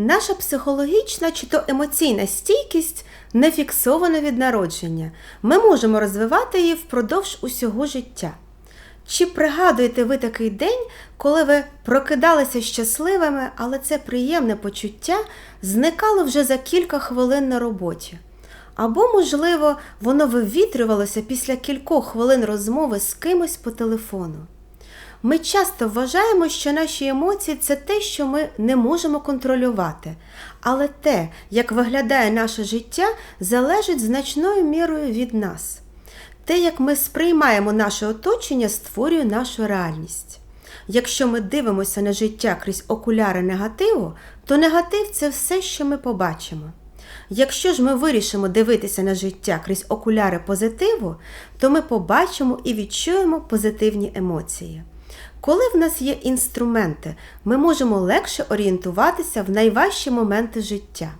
Наша психологічна чи то емоційна стійкість не фіксована від народження. Ми можемо розвивати її впродовж усього життя. Чи пригадуєте ви такий день, коли ви прокидалися щасливими, але це приємне почуття зникало вже за кілька хвилин на роботі? Або, можливо, воно вивітрювалося після кількох хвилин розмови з кимось по телефону. Ми часто вважаємо, що наші емоції це те, що ми не можемо контролювати, але те, як виглядає наше життя, залежить значною мірою від нас. Те, як ми сприймаємо наше оточення, створює нашу реальність. Якщо ми дивимося на життя крізь окуляри негативу, то негатив це все, що ми побачимо. Якщо ж ми вирішимо дивитися на життя крізь окуляри позитиву, то ми побачимо і відчуємо позитивні емоції. Коли в нас є інструменти, ми можемо легше орієнтуватися в найважчі моменти життя.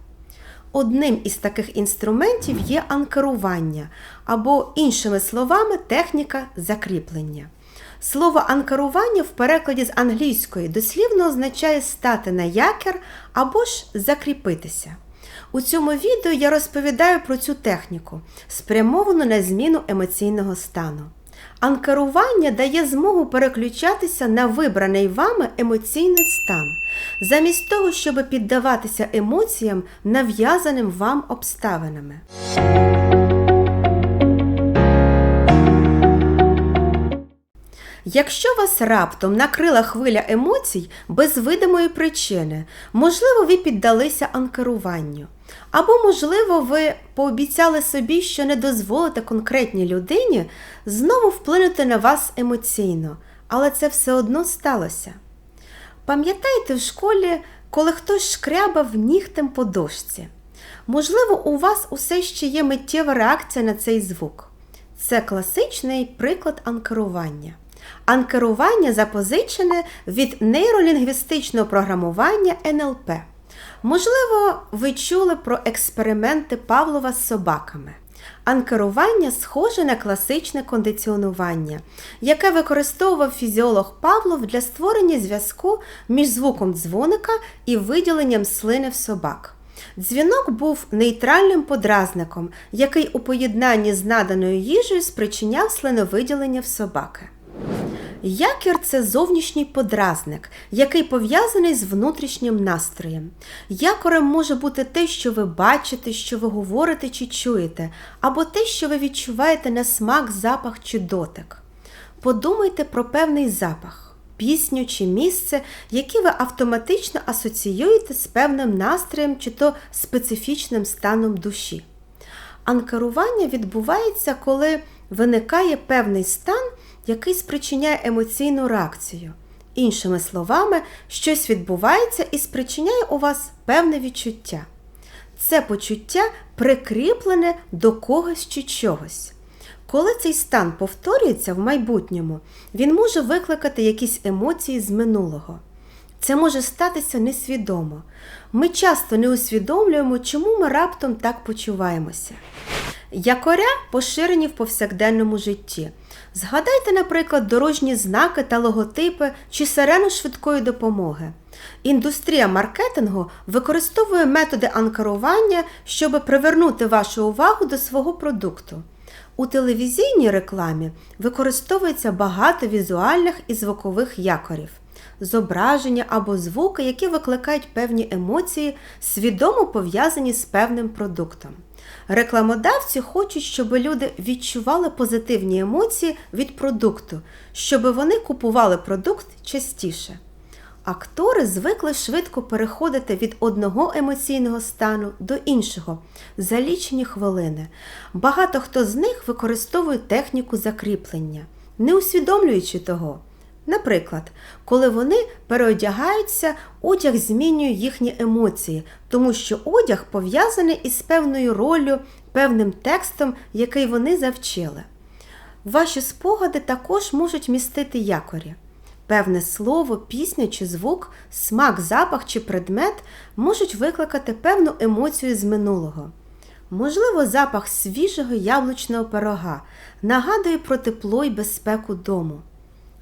Одним із таких інструментів є анкерування, або, іншими словами, техніка закріплення. Слово анкерування в перекладі з англійської дослівно означає стати на якір або ж закріпитися. У цьому відео я розповідаю про цю техніку, спрямовану на зміну емоційного стану. Анкерування дає змогу переключатися на вибраний вами емоційний стан, замість того, щоб піддаватися емоціям, нав'язаним вам обставинами. Якщо вас раптом накрила хвиля емоцій без видимої причини, можливо, ви піддалися анкеруванню. Або, можливо, ви пообіцяли собі, що не дозволите конкретній людині знову вплинути на вас емоційно, але це все одно сталося. Пам'ятаєте в школі, коли хтось шкрябав нігтем по дошці? Можливо, у вас усе ще є миттєва реакція на цей звук. Це класичний приклад анкерування. Анкерування запозичене від нейролінгвістичного програмування НЛП. Можливо, ви чули про експерименти Павлова з собаками. Анкерування схоже на класичне кондиціонування, яке використовував фізіолог Павлов для створення зв'язку між звуком дзвоника і виділенням слини в собак. Дзвінок був нейтральним подразником, який у поєднанні з наданою їжею спричиняв слиновиділення в собаки. Якір це зовнішній подразник, який пов'язаний з внутрішнім настроєм. Якорем може бути те, що ви бачите, що ви говорите чи чуєте, або те, що ви відчуваєте на смак, запах чи дотик. Подумайте про певний запах, пісню чи місце, які ви автоматично асоціюєте з певним настроєм чи то специфічним станом душі. Анкерування відбувається, коли виникає певний стан який спричиняє емоційну реакцію. Іншими словами, щось відбувається і спричиняє у вас певне відчуття. Це почуття прикріплене до когось чи чогось. Коли цей стан повторюється в майбутньому, він може викликати якісь емоції з минулого. Це може статися несвідомо. Ми часто не усвідомлюємо, чому ми раптом так почуваємося. Якоря поширені в повсякденному житті. Згадайте, наприклад, дорожні знаки та логотипи чи сирену швидкої допомоги. Індустрія маркетингу використовує методи анкерування, щоб привернути вашу увагу до свого продукту. У телевізійній рекламі використовується багато візуальних і звукових якорів, зображення або звуки, які викликають певні емоції, свідомо пов'язані з певним продуктом. Рекламодавці хочуть, щоб люди відчували позитивні емоції від продукту, щоб вони купували продукт частіше. Актори звикли швидко переходити від одного емоційного стану до іншого за лічені хвилини. Багато хто з них використовує техніку закріплення, не усвідомлюючи того. Наприклад, коли вони переодягаються, одяг змінює їхні емоції, тому що одяг пов'язаний із певною роллю, певним текстом, який вони завчили. Ваші спогади також можуть містити якорі. Певне слово, пісня чи звук, смак, запах чи предмет можуть викликати певну емоцію з минулого. Можливо, запах свіжого яблучного пирога нагадує про тепло й безпеку дому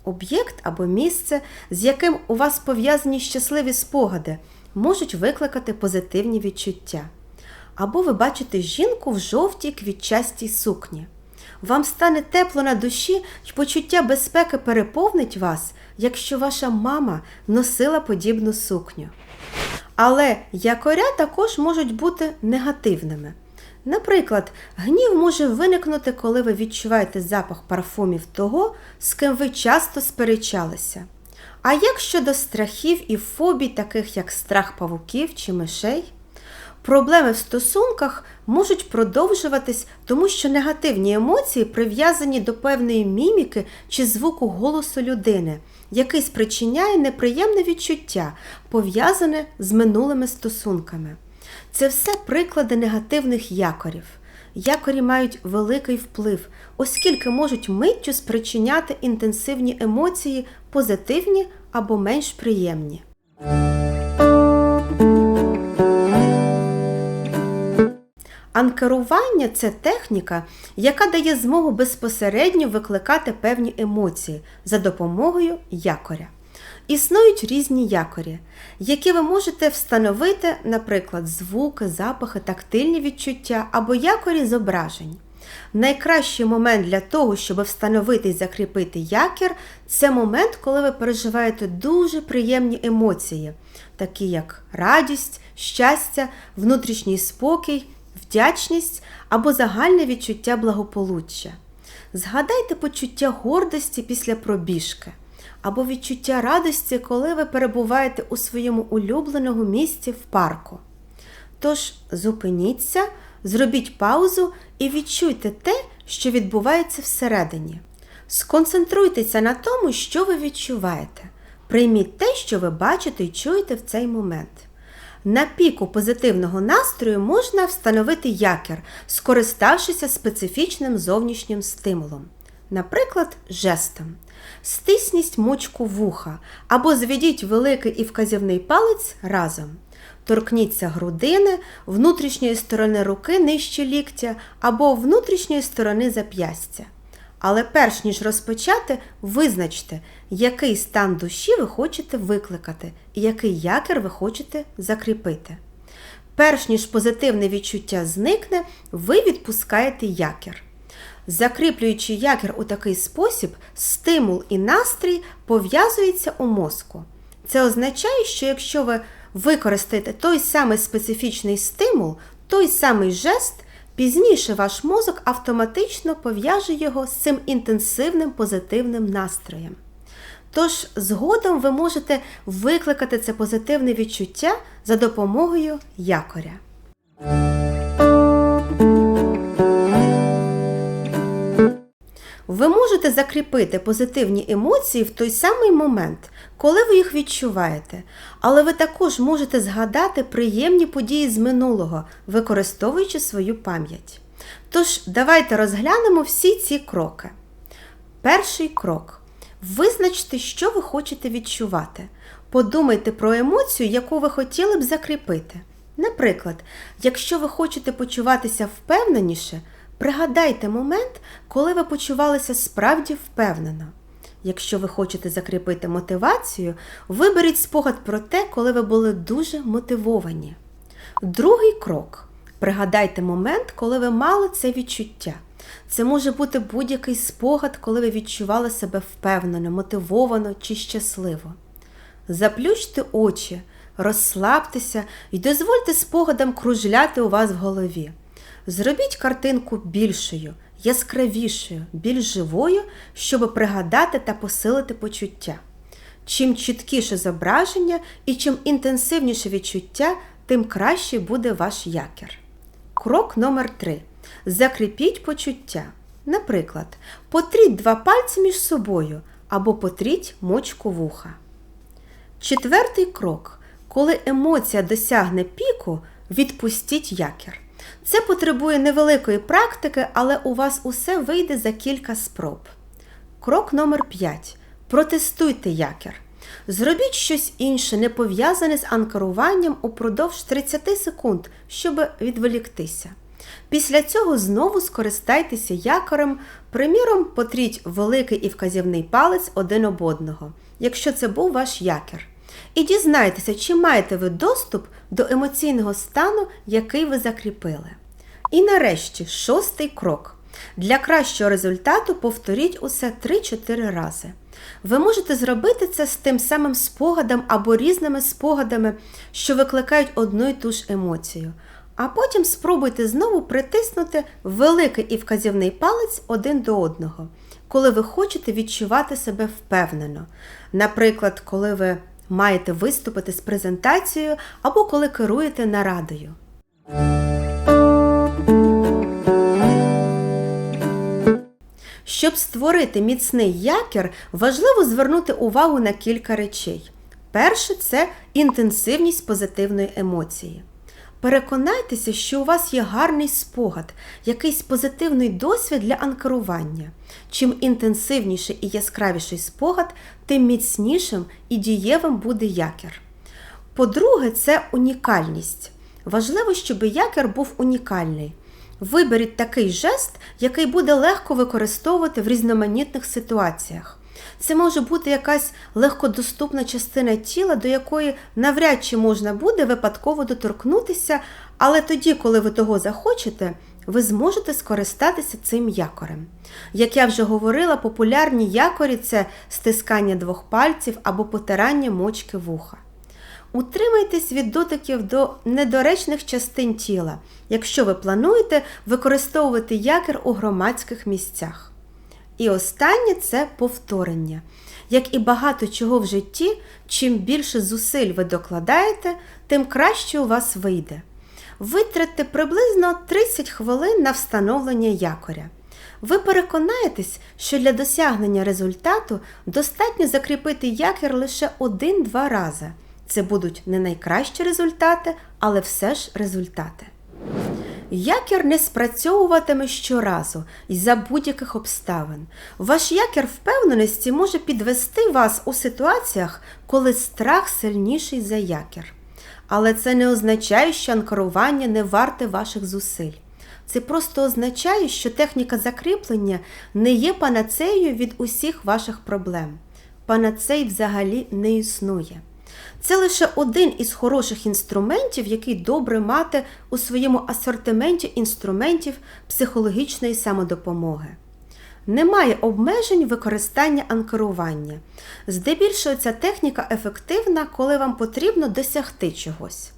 об'єкт або місце, з яким у вас пов'язані щасливі спогади, можуть викликати позитивні відчуття. Або ви бачите жінку в жовтій квітчастій сукні. Вам стане тепло на душі і почуття безпеки переповнить вас, якщо ваша мама носила подібну сукню. Але якоря також можуть бути негативними. Наприклад, гнів може виникнути, коли ви відчуваєте запах парфумів того, з ким ви часто сперечалися. А як щодо страхів і фобій, таких як страх павуків чи мишей? Проблеми в стосунках можуть продовжуватись, тому що негативні емоції прив'язані до певної міміки чи звуку голосу людини, який спричиняє неприємне відчуття, пов'язане з минулими стосунками. Це все приклади негативних якорів. Якорі мають великий вплив, оскільки можуть миттю спричиняти інтенсивні емоції, позитивні або менш приємні. Анкерування це техніка, яка дає змогу безпосередньо викликати певні емоції за допомогою якоря. Існують різні якорі, які ви можете встановити, наприклад, звуки, запахи, тактильні відчуття або якорі зображень. Найкращий момент для того, щоб встановити і закріпити якір, це момент, коли ви переживаєте дуже приємні емоції, такі як радість, щастя, внутрішній спокій, вдячність або загальне відчуття благополуччя. Згадайте почуття гордості після пробіжки або відчуття радості, коли ви перебуваєте у своєму улюбленому місці в парку. Тож зупиніться, зробіть паузу і відчуйте те, що відбувається всередині. Сконцентруйтеся на тому, що ви відчуваєте. Прийміть те, що ви бачите і чуєте в цей момент. На піку позитивного настрою можна встановити якір, скориставшися специфічним зовнішнім стимулом, наприклад, жестом. Стисніть мочку вуха або зведіть великий і вказівний палець разом. Торкніться грудини, внутрішньої сторони руки нижче ліктя або внутрішньої сторони зап'ястя. Але перш ніж розпочати, визначте, який стан душі ви хочете викликати і який якір ви хочете закріпити. Перш ніж позитивне відчуття зникне, ви відпускаєте якір. Закріплюючи якір у такий спосіб, стимул і настрій пов'язуються у мозку. Це означає, що якщо ви використаєте той самий специфічний стимул, той самий жест, пізніше ваш мозок автоматично пов'яже його з цим інтенсивним позитивним настроєм. Тож, згодом ви можете викликати це позитивне відчуття за допомогою якоря. Ви можете закріпити позитивні емоції в той самий момент, коли ви їх відчуваєте, але ви також можете згадати приємні події з минулого, використовуючи свою пам'ять. Тож, давайте розглянемо всі ці кроки. Перший крок. Визначте, що ви хочете відчувати. Подумайте про емоцію, яку ви хотіли б закріпити. Наприклад, якщо ви хочете почуватися впевненіше, Пригадайте момент, коли ви почувалися справді впевнено. Якщо ви хочете закріпити мотивацію, виберіть спогад про те, коли ви були дуже мотивовані. Другий крок. Пригадайте момент, коли ви мали це відчуття. Це може бути будь-який спогад, коли ви відчували себе впевнено, мотивовано чи щасливо. Заплющте очі, розслабтеся і дозвольте спогадам кружляти у вас в голові. Зробіть картинку більшою, яскравішою, більш живою, щоб пригадати та посилити почуття. Чим чіткіше зображення і чим інтенсивніше відчуття, тим краще буде ваш якір. Крок номер 3 Закріпіть почуття. Наприклад, потріть два пальці між собою або потріть мочку вуха. Четвертий крок. Коли емоція досягне піку, відпустіть якір. Це потребує невеликої практики, але у вас усе вийде за кілька спроб. Крок номер 5. Протестуйте якір. Зробіть щось інше, не пов'язане з анкеруванням упродовж 30 секунд, щоб відволіктися. Після цього знову скористайтеся якорем, приміром, потріть великий і вказівний палець один об одного, якщо це був ваш якір. І дізнайтеся, чи маєте ви доступ до емоційного стану, який ви закріпили. І нарешті, шостий крок. Для кращого результату повторіть усе 3-4 рази. Ви можете зробити це з тим самим спогадом або різними спогадами, що викликають одну й ту ж емоцію. А потім спробуйте знову притиснути великий і вказівний палець один до одного, коли ви хочете відчувати себе впевнено. Наприклад, коли ви маєте виступити з презентацією або коли керуєте нарадою. Щоб створити міцний якір, важливо звернути увагу на кілька речей. Перше це інтенсивність позитивної емоції. Переконайтеся, що у вас є гарний спогад, якийсь позитивний досвід для анкерування. Чим інтенсивніший і яскравіший спогад, тим міцнішим і дієвим буде якір. По-друге, це унікальність. Важливо, щоб якір був унікальний. Виберіть такий жест, який буде легко використовувати в різноманітних ситуаціях. Це може бути якась легкодоступна частина тіла, до якої навряд чи можна буде випадково доторкнутися, але тоді, коли ви того захочете, ви зможете скористатися цим якорем. Як я вже говорила, популярні якорі це стискання двох пальців або потирання мочки вуха. Утримайтесь від дотиків до недоречних частин тіла, якщо ви плануєте використовувати якір у громадських місцях. І останнє це повторення. Як і багато чого в житті, чим більше зусиль ви докладаєте, тим краще у вас вийде. Витратьте приблизно 30 хвилин на встановлення якоря. Ви переконаєтесь, що для досягнення результату достатньо закріпити якір лише один-два рази. Це будуть не найкращі результати, але все ж результати. Якір не спрацьовуватиме щоразу і за будь-яких обставин. Ваш якір впевненості може підвести вас у ситуаціях, коли страх сильніший за якір. Але це не означає, що анкерування не варте ваших зусиль. Це просто означає, що техніка закріплення не є панацеєю від усіх ваших проблем. Панацей взагалі не існує. Це лише один із хороших інструментів, який добре мати у своєму асортименті інструментів психологічної самодопомоги. Немає обмежень використання анкерування. Здебільшого ця техніка ефективна, коли вам потрібно досягти чогось.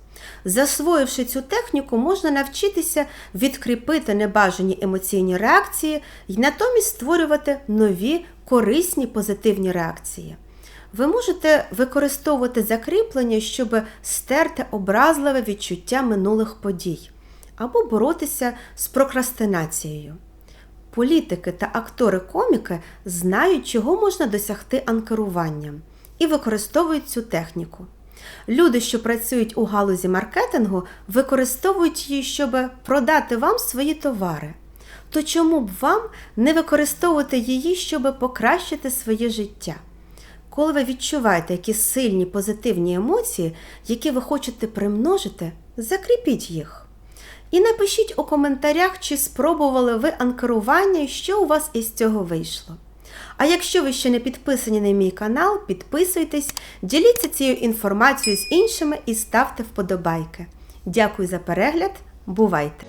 Засвоївши цю техніку, можна навчитися відкріпити небажані емоційні реакції і натомість створювати нові корисні позитивні реакції. Ви можете використовувати закріплення, щоб стерти образливе відчуття минулих подій або боротися з прокрастинацією. Політики та актори-коміки знають, чого можна досягти анкеруванням і використовують цю техніку. Люди, що працюють у галузі маркетингу, використовують її, щоб продати вам свої товари. То чому б вам не використовувати її, щоб покращити своє життя? Коли ви відчуваєте якісь сильні позитивні емоції, які ви хочете примножити, закріпіть їх. І напишіть у коментарях, чи спробували ви анкерування і що у вас із цього вийшло. А якщо ви ще не підписані на мій канал, підписуйтесь, діліться цією інформацією з іншими і ставте вподобайки. Дякую за перегляд, бувайте!